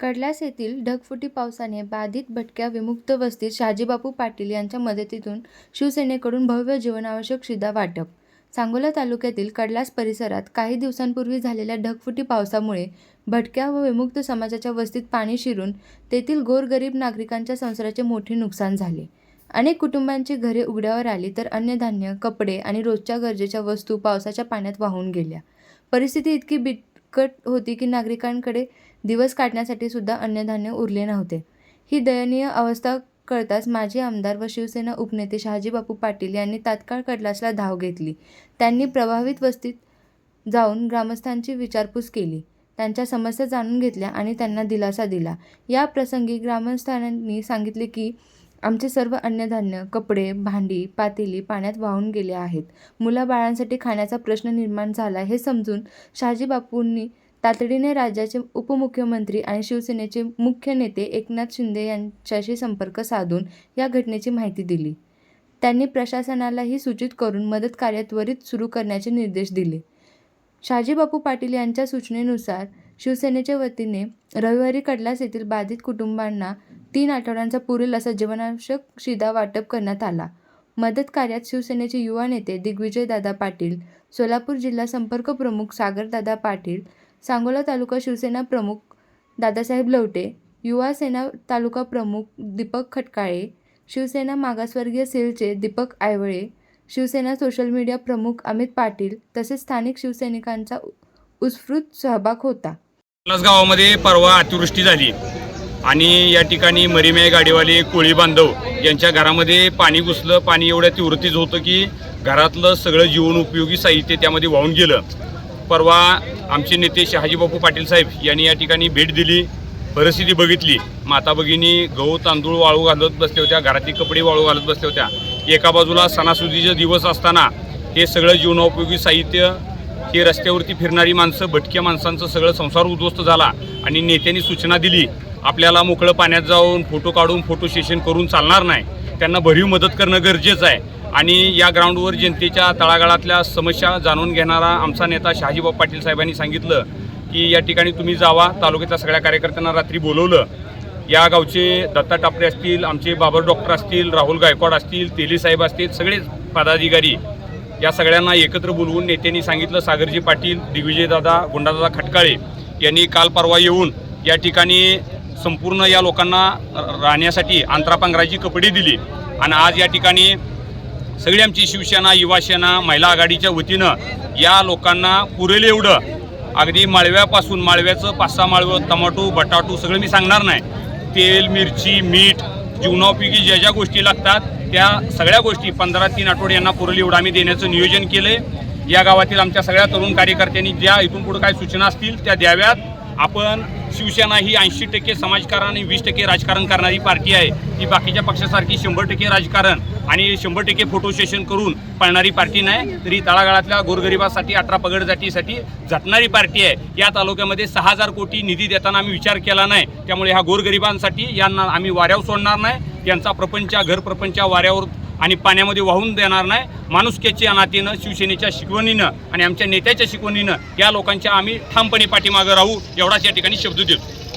कडलास येथील ढगफुटी पावसाने बाधित भटक्या विमुक्त वस्तीत शाजीबापू पाटील यांच्या मदतीतून शिवसेनेकडून भव्य जीवनावश्यक शिधा वाटप. सांगोला तालुक्यातील कडलास परिसरात काही दिवसांपूर्वी झालेल्या ढगफुटी पावसामुळे भटक्या व विमुक्त समाजाच्या वस्तीत पाणी शिरून तेथील गोरगरीब नागरिकांच्या संसाराचे मोठे नुकसान झाले. अनेक कुटुंबांची घरे उघड्यावर आली तर अन्नधान्य कपडे आणि रोजच्या गरजेच्या वस्तू पावसाच्या पाण्यात वाहून गेल्या. परिस्थिती इतकी इतकट होती की नागरिकांकडे दिवस काढण्यासाठी सुद्धा अन्नधान्य उरले नव्हते. ही दयनीय अवस्था कळताच माजी आमदार व शिवसेना उपनेते शहाजीबापू पाटील यांनी तात्काळ कडलासला धाव घेतली. त्यांनी प्रभावित वस्तीत जाऊन ग्रामस्थांची विचारपूस केली. त्यांच्या समस्या जाणून घेतल्या आणि त्यांना दिलासा दिला. या प्रसंगी ग्रामस्थांनी सांगितले की आमचे सर्व अन्नधान्य कपडे भांडी पातेली पाण्यात वाहून गेले आहेत. मुलाबाळांसाठी खाण्याचा प्रश्न निर्माण झाला हे समजून शहाजीबापूंनी तातडीने राज्याचे उपमुख्यमंत्री आणि शिवसेनेचे मुख्य नेते एकनाथ शिंदे यांच्याशी संपर्क साधून या घटनेची माहिती दिली. त्यांनी प्रशासनालाही सूचित करून मदत कार्य त्वरित सुरू करण्याचे निर्देश दिले. शहाजीबापू पाटील यांच्या सूचनेनुसार शिवसेनेच्या वतीने रविवारी कडलास येथील बाधित कुटुंबांना तीन आठवड्यांचा पुरेल असा जीवनावश्यक शिधा वाटप करण्यात आला. मदत कार्यात शिवसेनेचे युवा नेते दिग्विजयदादा पाटील सोलापूर जिल्हा संपर्क प्रमुख सागरदादा पाटील सांगोला तालुका शिवसेना प्रमुख दादासाहेब लवटे युवा सेना तालुका प्रमुख दीपक खटकाळे शिवसेना मागासवर्गीय सेलचे दीपक आयवळे शिवसेना सोशल मीडिया प्रमुख अमित पाटील तसेच स्थानिक शिवसैनिकांचा उत्स्फूर्त सहभाग होता. गावामध्ये परवा अतिवृष्टी झाली. आणि या ठिकाणी मरीमे गाडीवाले कोळी बांधव यांच्या घरामध्ये पाणी घुसलं पाणी एवढ्या तीव्रतीच होतं की घरातलं सगळं जीवन उपयोगी साहित्य त्यामध्ये वाहून गेलं. परवा आमचे नेते शहाजीबापू पाटील साहेब यांनी या ठिकाणी भेट दिली परिस्थिती बघितली. माता भगिनी गहू तांदूळ वाळू घालत बसल्या होत्या घरातले कपडे वाळू घालत बसल्या होत्या. एका बाजूला सणासुदीचे दिवस असताना हे सगळं जीवनोपयोगी साहित्य हे रस्त्यावरती फिरणारी माणसं भटक्या माणसांचं सगळं संसार उद्ध्वस्त झाला आणि नेत्यांनी सूचना दिली. आपल्याला मोकळं पाण्यात जाऊन फोटो काढून फोटो सेशन करून चालणार नाही. त्यांना भरीव मदत करणं गरजेचं आहे. आणि या ग्राउंडवर जनतेच्या तळागाळातल्या समस्या जाणून घेणारा आमचा नेता शहाजीबाब पाटील साहेबांनी सांगितलं की या ठिकाणी तुम्ही जावा. तालुक्यातल्या सगळ्या कार्यकर्त्यांना रात्री बोलवलं. या गावचे दत्ता टापरे असतील आमचे बाबर डॉक्टर असतील राहुल गायकवाड असतील तेलीसाहेब असतील सगळेच पदाधिकारी या सगळ्यांना एकत्र बोलवून नेत्यांनी सांगितलं. सागरजी पाटील दिग्विजयदादा गुंडादादा खटकाळे यांनी काल परवा येऊन या ठिकाणी संपूर्ण या लोकांना राहण्यासाठी आंतरापांघराची कपडे दिली. आणि आज या ठिकाणी सगळी आमची शिवसेना युवासेना महिला आघाडीच्या वतीनं या लोकांना पुरेल एवढं. अगदी माळव्यापासून माळव्याचं पाच सहा माळवं टमाटो बटाटो सगळं मी सांगणार नाही. तेल मिरची मीठ जीवनोपयोगी ज्या ज्या गोष्टी लागतात त्या सगळ्या गोष्टी पंधरा तीन आठवडे यांना पुरेल एवढं आम्ही देण्याचं नियोजन केलं या गावातील आमच्या सगळ्या तरुण कार्यकर्त्यांनी ज्या इथून पुढे काय सूचना असतील त्या द्याव्यात. आपण शिवसेना ही ऐंशी टक्के समाजकारण आणि वीस टक्के राजकारण करणारी पार्टी आहे. ही बाकीच्या पक्षासारखी शंभर टक्के राजकारण आणि शंभर टक्के फोटो सेशन करून पळणारी पार्टी नाही. तरी तळागाळातल्या गोरगरिबासाठी अठरा पगड जातीसाठी झटणारी पार्टी आहे. या तालुक्यामध्ये सहा हजार कोटी निधी देताना आम्ही विचार केला नाही. त्यामुळे ह्या गोरगरिबांसाठी यांना आम्ही वाऱ्यावर सोडणार नाही. यांचा प्रपंच घर प्रपंच वाऱ्यावर आणि पाण्यामध्ये वाहून देणार नाही. माणुसकीच्या नातीनं शिवसेनेच्या शिकवणीनं आणि आमच्या नेत्याच्या शिकवणीनं या लोकांच्या आम्ही ठामपणे पाठीमागं राहू एवढाच या ठिकाणी शब्द देतो.